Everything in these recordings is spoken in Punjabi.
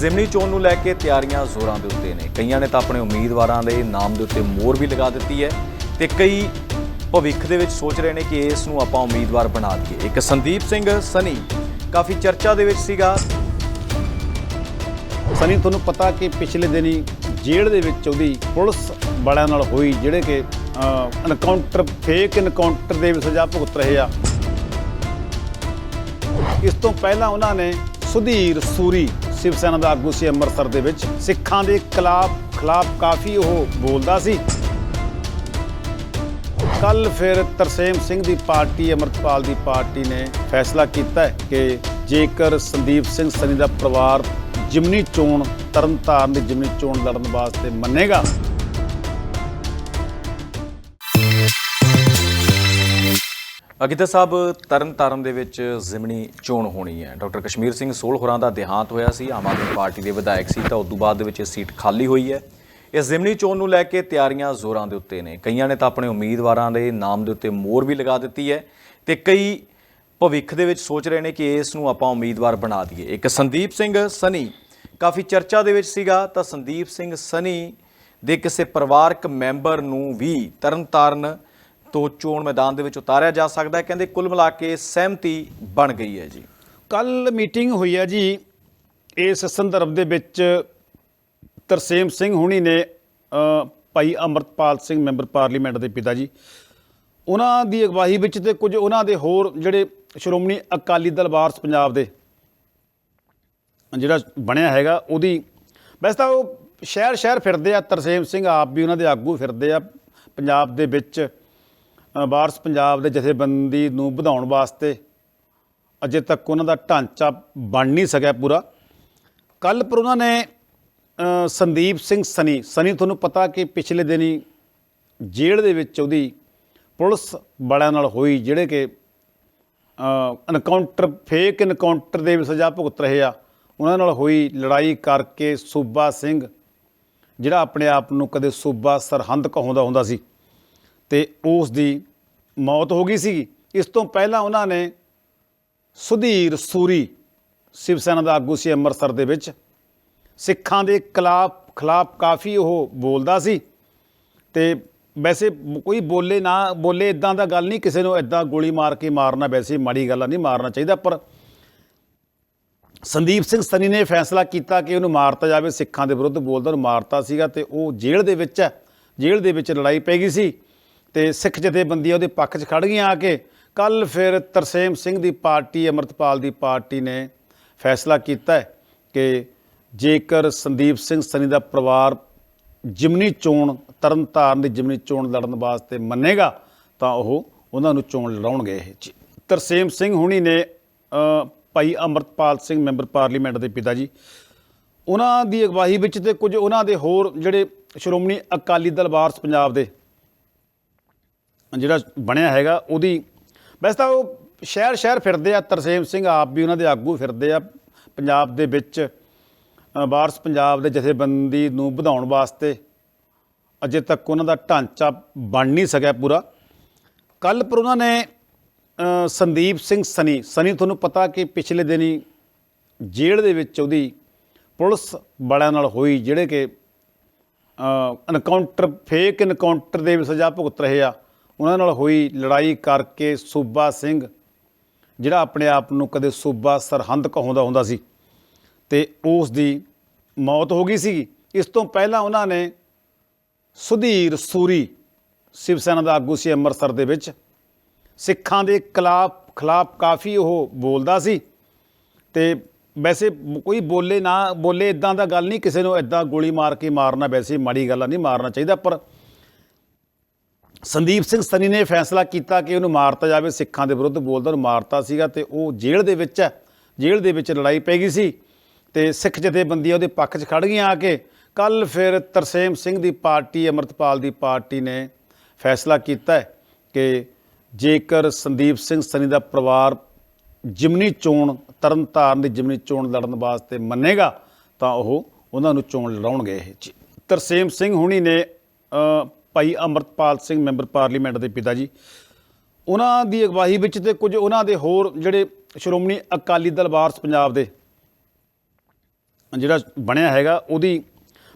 ਜ਼ਿਮਨੀ ਚੋਣ ਨੂੰ ਲੈ ਕੇ ਤਿਆਰੀਆਂ ਜ਼ੋਰਾਂ ਦੇ ਉੱਤੇ ਨੇ। ਕਈਆਂ ਨੇ ਤਾਂ ਆਪਣੇ ਉਮੀਦਵਾਰਾਂ ਦੇ ਨਾਮ ਦੇ ਉੱਤੇ ਮੋਹਰ ਵੀ ਲਗਾ ਦਿੱਤੀ ਹੈ ਤੇ ਕਈ ਭਵਿੱਖ ਦੇ ਵਿੱਚ ਸੋਚ ਰਹੇ ਨੇ ਕਿ ਇਸ ਨੂੰ ਆਪਾਂ ਉਮੀਦਵਾਰ ਬਣਾ ਦਈਏ। ਇੱਕ ਸੰਦੀਪ ਸਿੰਘ ਸਨੀ, ਕਾਫੀ ਚਰਚਾ ਦੇ ਵਿੱਚ ਸੀਗਾ। ਸਨੀ, ਤੁਹਾਨੂੰ ਪਤਾ ਕਿ ਪਿਛਲੇ ਦਿਨੀ ਜੇਲ੍ਹ ਦੇ ਵਿੱਚ ਉਹਦੀ ਪੁਲਿਸ ਵਾਲਿਆਂ ਨਾਲ ਹੋਈ ਜਿਹੜੇ ਕਿ ਐਨਕਾਊਂਟਰ ਫੇਕ ਐਨਕਾਊਂਟਰ ਦੇ ਵਿੱਚ ਸਜ਼ਾ ਭੁਗਤ ਰਹੇ ਆ। ਇਸ ਤੋਂ ਪਹਿਲਾਂ ਉਹਨਾਂ ਨੇ ਸੁਧੀਰ ਸੂਰੀ ਸ਼ਿਵ ਸੈਨਾ ਦਾ ਆਗੂ ਸੀ ਅੰਮ੍ਰਿਤਸਰ ਦੇ ਵਿੱਚ ਸਿੱਖਾਂ ਦੇ ਖਿਲਾਫ ਖਿਲਾਫ ਕਾਫੀ ਉਹ ਬੋਲਦਾ ਸੀ। ਕੱਲ ਫਿਰ ਤਰਸੇਮ ਸਿੰਘ ਦੀ ਪਾਰਟੀ, ਅਮਰਤਪਾਲ ਦੀ ਪਾਰਟੀ ਨੇ ਫੈਸਲਾ ਕੀਤਾ ਹੈ ਕਿ ਜੇਕਰ ਸੰਦੀਪ ਸਿੰਘ ਸਨੀ ਦਾ ਪਰਿਵਾਰ ਜਿਮਨੀ ਚੋਣ, ਤਰਨਤਾਰਨ ਦੀ ਜਿਮਨੀ ਚੋਣ ਲੜਨ ਵਾਸਤੇ ਮੰਨੇਗਾ ਅਗਿਤਾ ਸਾਹਿਬ ਤਰਨ ਤਾਰਨ ਦੇ ਵਿੱਚ ਜ਼ਿਮਨੀ ਚੋਣ ਹੋਣੀ ਹੈ। ਡਾਕਟਰ ਕਸ਼ਮੀਰ ਸਿੰਘ ਸੋਲ ਹੋਰਾਂ ਦਾ ਦੇਹਾਂਤ ਹੋਇਆ ਸੀ। ਆਮ ਆਦਮੀ ਪਾਰਟੀ ਦੇ ਵਿਧਾਇਕ ਸੀ ਤਾਂ ਉਦੋਂ ਬਾਅਦ ਦੇ ਵਿੱਚ ਇਹ ਸੀਟ ਖਾਲੀ ਹੋਈ ਹੈ। ਇਸ ਜ਼ਿਮਨੀ ਚੋਣ ਨੂੰ ਲੈ ਕੇ ਤਿਆਰੀਆਂ ਜ਼ੋਰਾਂ ਦੇ ਉੱਤੇ ਨੇ। ਕਈਆਂ ਨੇ ਤਾਂ ਆਪਣੇ ਉਮੀਦਵਾਰਾਂ ਦੇ ਨਾਮ ਦੇ ਉੱਤੇ ਮੋਹਰ ਵੀ ਲਗਾ ਦਿੱਤੀ ਹੈ ਤੇ ਕਈ ਭਵਿੱਖ ਦੇ ਵਿੱਚ ਸੋਚ ਰਹੇ ਨੇ ਕਿ ਇਸ ਨੂੰ ਆਪਾਂ ਉਮੀਦਵਾਰ ਬਣਾ ਦਈਏ। ਇੱਕ ਸੰਦੀਪ ਸਿੰਘ ਸਨੀ ਕਾਫੀ ਚਰਚਾ ਦੇ ਵਿੱਚ ਸੀਗਾ। ਤਾਂ ਸੰਦੀਪ ਸਿੰਘ ਸਨੀ ਦੇ ਕਿਸੇ ਪਰਿਵਾਰਕ ਮੈਂਬਰ ਨੂੰ ਵੀ ਤਰਨਤਾਰਨ ਤੋਂ ਚੋਣ ਮੈਦਾਨ ਦੇ ਵਿੱਚ ਉਤਾਰਿਆ ਜਾ ਸਕਦਾ ਹੈ। ਕਹਿੰਦੇ ਕੁੱਲ ਮਿਲਾ ਕੇ ਸਹਿਮਤੀ ਬਣ ਗਈ ਹੈ ਜੀ। ਕੱਲ ਮੀਟਿੰਗ ਹੋਈ ਹੈ ਜੀ। ਇਸ ਸੰਦਰਭ ਦੇ ਵਿੱਚ ਤਰਸੇਮ ਸਿੰਘ ਹੁਣੀ ਨੇ ਭਾਈ ਅਮਰਤਪਾਲ ਸਿੰਘ ਮੈਂਬਰ ਪਾਰਲੀਮੈਂਟ ਦੇ ਪਿਤਾ ਜੀ, ਉਹਨਾਂ ਦੀ ਅਗਵਾਈ ਵਿੱਚ ਤੇ ਕੁਝ ਉਹਨਾਂ ਦੇ ਹੋਰ ਜਿਹੜੇ ਸ਼੍ਰੋਮਣੀ ਅਕਾਲੀ ਦਲ ਵਾਰਸ ਪੰਜਾਬ ਦੇ ਜਿਹੜਾ ਬਣਿਆ ਹੈਗਾ, ਉਹਦੀ ਵੈਸੇ ਤਾਂ ਉਹ ਸ਼ਹਿਰ ਸ਼ਹਿਰ ਫਿਰਦੇ ਆ। ਤਰਸੇਮ ਸਿੰਘ ਆਪ ਵੀ ਉਹਨਾਂ ਦੇ ਆਗੂ ਫਿਰਦੇ ਆ। ਪੰਜਾਬ ਦੇ ਵਿੱਚ ਵਾਰਸ ਪੰਜਾਬ ਦੇ ਜਥੇਬੰਦੀ ਨੂੰ ਵਧਾਉਣ ਵਾਸਤੇ ਅਜੇ ਤੱਕ ਉਹਨਾਂ ਦਾ ਢਾਂਚਾ ਬਣ ਨਹੀਂ ਸਕਿਆ ਪੂਰਾ। ਕੱਲ ਪਰ ਉਹਨਾਂ ਨੇ ਸੰਦੀਪ ਸਿੰਘ ਸਨੀ ਸਨੀ ਤੁਹਾਨੂੰ ਪਤਾ ਕਿ ਪਿਛਲੇ ਦਿਨੀ ਜੇਲ੍ਹ ਦੇ ਵਿੱਚ ਉਹਦੀ ਪੁਲਿਸ ਵਾਲਿਆਂ ਨਾਲ ਹੋਈ ਜਿਹੜੇ ਕਿ ਐਨਕਾਊਂਟਰ ਫੇਕ ਐਨਕਾਊਂਟਰ ਦੇ ਸਜ਼ਾ ਭੁਗਤ ਰਹੇ ਆ। ਉਹਨਾਂ ਨਾਲ ਹੋਈ ਲੜਾਈ ਕਰਕੇ ਸੂਬਾ ਸਿੰਘ, ਜਿਹੜਾ ਆਪਣੇ ਆਪ ਨੂੰ ਕਦੇ ਸੂਬਾ ਸਰਹੰਦ ਕਹਾਉਂਦਾ ਹੁੰਦਾ ਸੀ। ਤੇ ਉਸ ਦੀ ਮੌਤ ਹੋ ਗਈ ਸੀ। ਇਸ ਤੋਂ ਪਹਿਲਾਂ ਉਹਨਾਂ ਨੇ ਸੁਧੀਰ ਸੂਰੀ ਸ਼ਿਵ ਸੈਨਾ ਦਾ ਆਗੂ ਸੀ ਅੰਮ੍ਰਿਤਸਰ ਦੇ ਵਿੱਚ। ਸਿੱਖਾਂ ਦੇ ਖਿਲਾਫ ਖਿਲਾਫ ਕਾਫੀ ਉਹ ਬੋਲਦਾ ਸੀ ਤੇ ਵੈਸੇ ਕੋਈ ਬੋਲੇ ਨਾ, ਬੋਲੇ ਇਦਾਂ ਦਾ ਗੱਲ ਨਹੀਂ, ਕਿਸੇ ਨੂੰ ਇਦਾਂ ਗੋਲੀ ਮਾਰ ਕੇ ਮਾਰਨਾ ਵੈਸੇ ਮਾੜੀ ਗੱਲ ਨਹੀਂ ਮਾਰਨਾ ਚਾਹੀਦਾ, ਪਰ ਸੰਦੀਪ ਸਿੰਘ ਸਨੀ ਨੇ ਫੈਸਲਾ ਕੀਤਾ ਕਿ ਉਹਨੂੰ ਮਾਰਤਾ ਜਾਵੇ, ਸਿੱਖਾਂ ਦੇ ਵਿਰੁੱਧ ਬੋਲਦਾ, ਉਹਨੂੰ ਮਾਰਤਾ ਸੀਗਾ ਤੇ ਉਹ ਜੇਲ੍ਹ ਦੇ ਵਿੱਚ ਹੈ ਜੇਲ੍ਹ ਦੇ ਵਿੱਚ ਲੜਾਈ ਪੈ ਗਈ ਸੀ। ਤੇ ਸਿੱਖ ਜਥੇਬੰਦੀਆਂ ਉਹਦੇ ਪੱਖ 'ਚ ਖੜ ਗਈਆਂ ਆ ਕੇ ਕੱਲ ਫਿਰ ਤਰਸੇਮ ਸਿੰਘ ਦੀ ਪਾਰਟੀ, ਅਮਰਤਪਾਲ ਦੀ ਪਾਰਟੀ ਨੇ ਫੈਸਲਾ ਕੀਤਾ ਹੈ ਕਿ ਜੇਕਰ ਸੰਦੀਪ ਸਿੰਘ ਸਨੀ ਦਾ ਪਰਿਵਾਰ ਜਿਮਨੀ ਚੋਣ, ਤਰਨਤਾਰਨ ਦੀ ਜਿਮਨੀ ਚੋਣ ਲੜਨ ਵਾਸਤੇ ਮੰਨੇਗਾ, ਤਾਂ ਉਹ ਉਹਨਾਂ ਨੂੰ ਚੋਣ ਲੜਾਉਣਗੇ ਇਹ ਜੀ। ਤਰਸੇਮ ਸਿੰਘ ਹੁਣੀ ਨੇ ਭਾਈ ਅਮਰਤਪਾਲ ਸਿੰਘ ਮੈਂਬਰ ਪਾਰਲੀਮੈਂਟ ਦੇ ਪਿਤਾ ਜੀ, ਉਹਨਾਂ ਦੀ ਅਗਵਾਈ ਵਿੱਚ ਤੇ ਕੁਝ ਉਹਨਾਂ ਦੇ ਹੋਰ ਜਿਹੜੇ ਸ਼੍ਰੋਮਣੀ ਅਕਾਲੀ ਦਲ ਵਾਰਸ ਪੰਜਾਬ ਦੇ ਜਿਹੜਾ ਬਣਿਆ ਹੈਗਾ, ਉਹਦੀ ਵੈਸੇ ਤਾਂ ਉਹ ਸ਼ਹਿਰ ਸ਼ਹਿਰ ਫਿਰਦੇ ਆ, ਤਰਸੇਮ ਸਿੰਘ ਆਪ ਵੀ ਉਹਨਾਂ ਦੇ ਆਗੂ ਫਿਰਦੇ ਆ, ਪੰਜਾਬ ਦੇ ਵਿੱਚ ਵਾਰਸ ਪੰਜਾਬ ਦੇ ਜਥੇਬੰਦੀ ਨੂੰ ਵਧਾਉਣ ਵਾਸਤੇ ਅਜੇ ਤੱਕ ਉਹਨਾਂ ਦਾ ਢਾਂਚਾ ਬਣ ਨਹੀਂ ਸਕਿਆ ਪੂਰਾ। ਕੱਲ ਪਰ ਉਹਨਾਂ ਨੇ ਸੰਦੀਪ ਸਿੰਘ ਸਨੀ ਸਨੀ ਤੁਹਾਨੂੰ ਪਤਾ ਕਿ ਪਿਛਲੇ ਦਿਨੀ ਜੇਲ੍ਹ ਦੇ ਵਿੱਚ ਉਹਦੀ ਪੁਲਿਸ ਵਾਲਿਆਂ ਨਾਲ ਹੋਈ, ਜਿਹੜੇ ਕਿ ਐਨਕਾਊਂਟਰ ਫੇਕ ਐਨਕਾਊਂਟਰ ਦੇ ਸਜ਼ਾ ਭੁਗਤ ਰਹੇ ਆ। ਉਹਨਾਂ ਨਾਲ ਹੋਈ ਲੜਾਈ ਕਰਕੇ ਸੂਬਾ ਸਿੰਘ, ਜਿਹੜਾ ਆਪਣੇ ਆਪ ਨੂੰ ਕਦੇ ਸੂਬਾ ਸਰਹੰਦ ਕਹਾਉਂਦਾ ਹੁੰਦਾ ਸੀ, ਤੇ ਉਸ ਦੀ ਮੌਤ ਹੋ ਗਈ ਸੀ। ਇਸ ਤੋਂ ਪਹਿਲਾਂ ਉਹਨਾਂ ਨੇ ਸੁਧੀਰ ਸੂਰੀ ਸ਼ਿਵ ਸੈਨਾ ਦਾ ਆਗੂ ਸੀ ਅੰਮ੍ਰਿਤਸਰ ਦੇ ਵਿੱਚ। ਸਿੱਖਾਂ ਦੇ ਖਿਲਾਫ ਖਿਲਾਫ ਕਾਫੀ ਉਹ ਬੋਲਦਾ ਸੀ ਤੇ ਵੈਸੇ ਕੋਈ ਬੋਲੇ ਨਾ, ਬੋਲੇ ਇਦਾਂ ਦਾ ਗੱਲ ਨਹੀਂ, ਕਿਸੇ ਨੂੰ ਇਦਾਂ ਗੋਲੀ ਮਾਰ ਕੇ ਮਾਰਨਾ ਵੈਸੇ ਮਾੜੀ ਗੱਲ ਨਹੀਂ ਮਾਰਨਾ ਚਾਹੀਦਾ, ਪਰ ਸੰਦੀਪ ਸਿੰਘ ਸਨੀ ਨੇ ਫੈਸਲਾ ਕੀਤਾ ਕਿ ਉਹਨੂੰ ਮਾਰਤਾ ਜਾਵੇ, ਸਿੱਖਾਂ ਦੇ ਵਿਰੁੱਧ ਬੋਲਦਾ ਉਹਨੂੰ ਮਾਰਤਾ ਸੀਗਾ ਤੇ ਉਹ ਜੇਲ੍ਹ ਦੇ ਵਿੱਚ ਹੈ ਜੇਲ੍ਹ ਦੇ ਵਿੱਚ ਲੜਾਈ ਪੈ ਗਈ ਸੀ ਤੇ ਸਿੱਖ ਜਥੇਬੰਦੀਆਂ ਉਹਦੇ ਪੱਖ 'ਚ ਖੜ ਗਈਆਂ ਆ ਕੇ ਕੱਲ ਫਿਰ ਤਰਸੇਮ ਸਿੰਘ ਦੀ ਪਾਰਟੀ, ਅਮਰਤਪਾਲ ਦੀ ਪਾਰਟੀ ਨੇ ਫੈਸਲਾ ਕੀਤਾ ਹੈ ਕਿ ਜੇਕਰ ਸੰਦੀਪ ਸਿੰਘ ਸਨੀ ਦਾ ਪਰਿਵਾਰ ਜਿਮਨੀ ਚੋਣ, ਤਰਨਤਾਰਨ ਦੀ ਜਿਮਨੀ ਚੋਣ ਲੜਨ ਵਾਸਤੇ ਮੰਨੇਗਾ, ਤਾਂ ਉਹ ਉਹਨਾਂ ਨੂੰ ਚੋਣ ਲੜਾਉਣਗੇ ਇਹ ਜੀ। ਤਰਸੇਮ ਸਿੰਘ ਹੁਣੀ ਨੇ ਭਾਈ ਅਮਰਤਪਾਲ ਸਿੰਘ, ਮੈਂਬਰ ਪਾਰਲੀਮੈਂਟ ਦੇ ਪਿਤਾ ਜੀ। ਉਹਨਾਂ ਦੀ ਅਗਵਾਈ ਵਿੱਚ ਤੇ ਕੁਝ ਉਹਨਾਂ ਦੇ ਹੋਰ ਜਿਹੜੇ ਸ਼੍ਰੋਮਣੀ ਅਕਾਲੀ ਦਲ ਵਾਰਸ ਪੰਜਾਬ ਦੇ ਜਿਹੜਾ ਬਣਿਆ ਹੈਗਾ, ਉਹਦੀ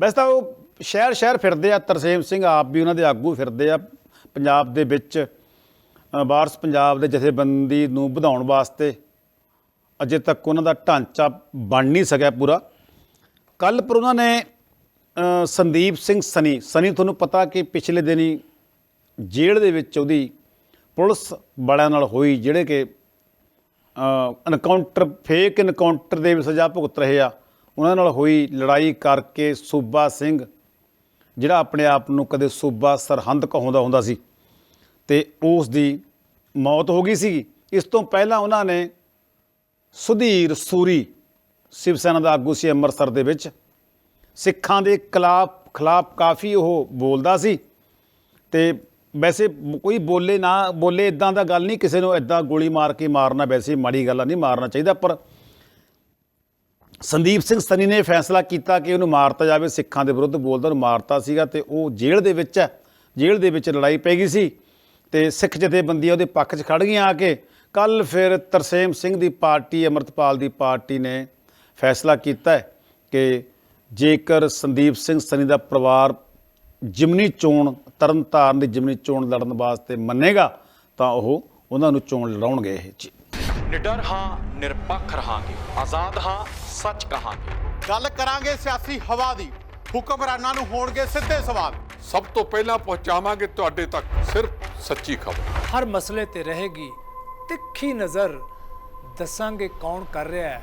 ਵੈਸੇ ਤਾਂ ਉਹ ਸ਼ਹਿਰ ਸ਼ਹਿਰ ਫਿਰਦੇ ਆ, ਤਰਸੇਮ ਸਿੰਘ ਆਪ ਵੀ ਉਹਨਾਂ ਦੇ ਆਗੂ ਫਿਰਦੇ ਆ। ਪੰਜਾਬ ਦੇ ਵਿੱਚ ਵਾਰਸ ਪੰਜਾਬ ਦੇ ਜਥੇਬੰਦੀ ਨੂੰ ਵਧਾਉਣ ਵਾਸਤੇ ਅਜੇ ਤੱਕ ਉਹਨਾਂ ਦਾ ਢਾਂਚਾ ਬਣ ਨਹੀਂ ਸਕਿਆ ਪੂਰਾ। ਕੱਲ ਪਰ ਉਹਨਾਂ ਨੇ ਸੰਦੀਪ ਸਿੰਘ ਸਨੀ। ਸਨੀ, ਤੁਹਾਨੂੰ ਪਤਾ ਕਿ ਪਿਛਲੇ ਦਿਨੀ ਜੇਲ੍ਹ ਦੇ ਵਿੱਚ ਉਹਦੀ ਪੁਲਿਸ ਵਾਲਿਆਂ ਨਾਲ ਹੋਈ, ਜਿਹੜੇ ਕਿ ਐਨਕਾਊਂਟਰ ਫੇਕ ਐਨਕਾਊਂਟਰ ਦੇ ਸਜ਼ਾ ਭੁਗਤ ਰਹੇ ਆ। ਉਹਨਾਂ ਨਾਲ ਹੋਈ ਲੜਾਈ ਕਰਕੇ ਸੂਬਾ ਸਿੰਘ, ਜਿਹੜਾ ਆਪਣੇ ਆਪ ਨੂੰ ਕਦੇ ਸੂਬਾ ਸਰਹੰਦ ਕਹਾਉਂਦਾ ਹੁੰਦਾ ਸੀ, ਤੇ ਉਸ ਦੀ ਮੌਤ ਹੋ ਗਈ ਸੀ। ਇਸ ਤੋਂ ਪਹਿਲਾਂ ਉਹਨਾਂ ਨੇ ਸੁਧੀਰ ਸੂਰੀ ਸ਼ਿਵ ਸੈਨਾ ਦਾ ਆਗੂ ਸੀ ਅੰਮ੍ਰਿਤਸਰ ਦੇ ਵਿੱਚ। ਸਿੱਖਾਂ ਦੇ ਖਿਲਾਫ ਖਿਲਾਫ ਕਾਫੀ ਉਹ ਬੋਲਦਾ ਸੀ ਤੇ ਵੈਸੇ ਕੋਈ ਬੋਲੇ ਨਾ ਬੋਲੇ ਇਦਾਂ ਦਾ ਗੱਲ ਨਹੀਂ, ਕਿਸੇ ਨੂੰ ਇਦਾਂ ਗੋਲੀ ਮਾਰ ਕੇ ਮਾਰਨਾ ਵੈਸੇ ਮਾੜੀ ਗੱਲ ਨਹੀਂ ਮਾਰਨਾ ਚਾਹੀਦਾ, ਪਰ ਸੰਦੀਪ ਸਿੰਘ ਸਨੀ ਨੇ ਫੈਸਲਾ ਕੀਤਾ ਕਿ ਉਹਨੂੰ ਮਾਰਤਾ ਜਾਵੇ, ਸਿੱਖਾਂ ਦੇ ਵਿਰੁੱਧ ਬੋਲਦਾ ਉਹਨੂੰ ਮਾਰਤਾ ਸੀਗਾ ਤੇ ਉਹ ਜੇਲ੍ਹ ਦੇ ਵਿੱਚ ਹੈ ਜੇਲ੍ਹ ਦੇ ਵਿੱਚ ਲੜਾਈ ਪੈ ਗਈ ਸੀ ਤੇ ਸਿੱਖ ਜਥੇਬੰਦੀਆਂ ਉਹਦੇ ਪੱਖ 'ਚ ਖੜ ਗਈਆਂ ਆ ਕੇ ਕੱਲ ਫਿਰ ਤਰਸੇਮ ਸਿੰਘ ਦੀ ਪਾਰਟੀ, ਅਮਰਤਪਾਲ ਦੀ ਪਾਰਟੀ ਨੇ ਫੈਸਲਾ ਕੀਤਾ ਕਿ ਜੇਕਰ ਸੰਦੀਪ ਸਿੰਘ ਸਨੀ ਦਾ ਪਰਿਵਾਰ ਜਿਮਨੀ ਚੋਣ ਤਰਨਤਾਰਨ ਦੀ ਜਿਮਨੀ ਚੋਣ ਲੜਨ ਵਾਸਤੇ ਮੰਨੇਗਾ ਤਾਂ ਉਹ ਉਹਨਾਂ ਨੂੰ ਚੋਣ ਲੜਾਉਣਗੇ ਇਹ ਜੀ। ਨਿਡਰ ਹਾਂ ਨਿਰਪੱਖ ਰਹਾਂਗੇ। ਆਜ਼ਾਦ ਹਾਂ ਸੱਚ ਕਹਾਂਗੇ। ਗੱਲ ਕਰਾਂਗੇ ਸਿਆਸੀ ਹਵਾ ਦੀ। ਹੁਕਮਰਾਨਾਂ ਨੂੰ ਹੋਣਗੇ ਸਿੱਧੇ ਸਵਾਲ। ਸਭ ਤੋਂ ਪਹਿਲਾਂ ਪਹੁੰਚਾਵਾਂਗੇ ਤੁਹਾਡੇ ਤੱਕ ਸਿਰਫ ਸੱਚੀ ਖਬਰ। ਹਰ ਮਸਲੇ ਤੇ ਰਹੇਗੀ ਤਿੱਖੀ ਨਜ਼ਰ। ਦੱਸਾਂਗੇ ਕੌਣ ਕਰ ਰਿਹਾ ਹੈ।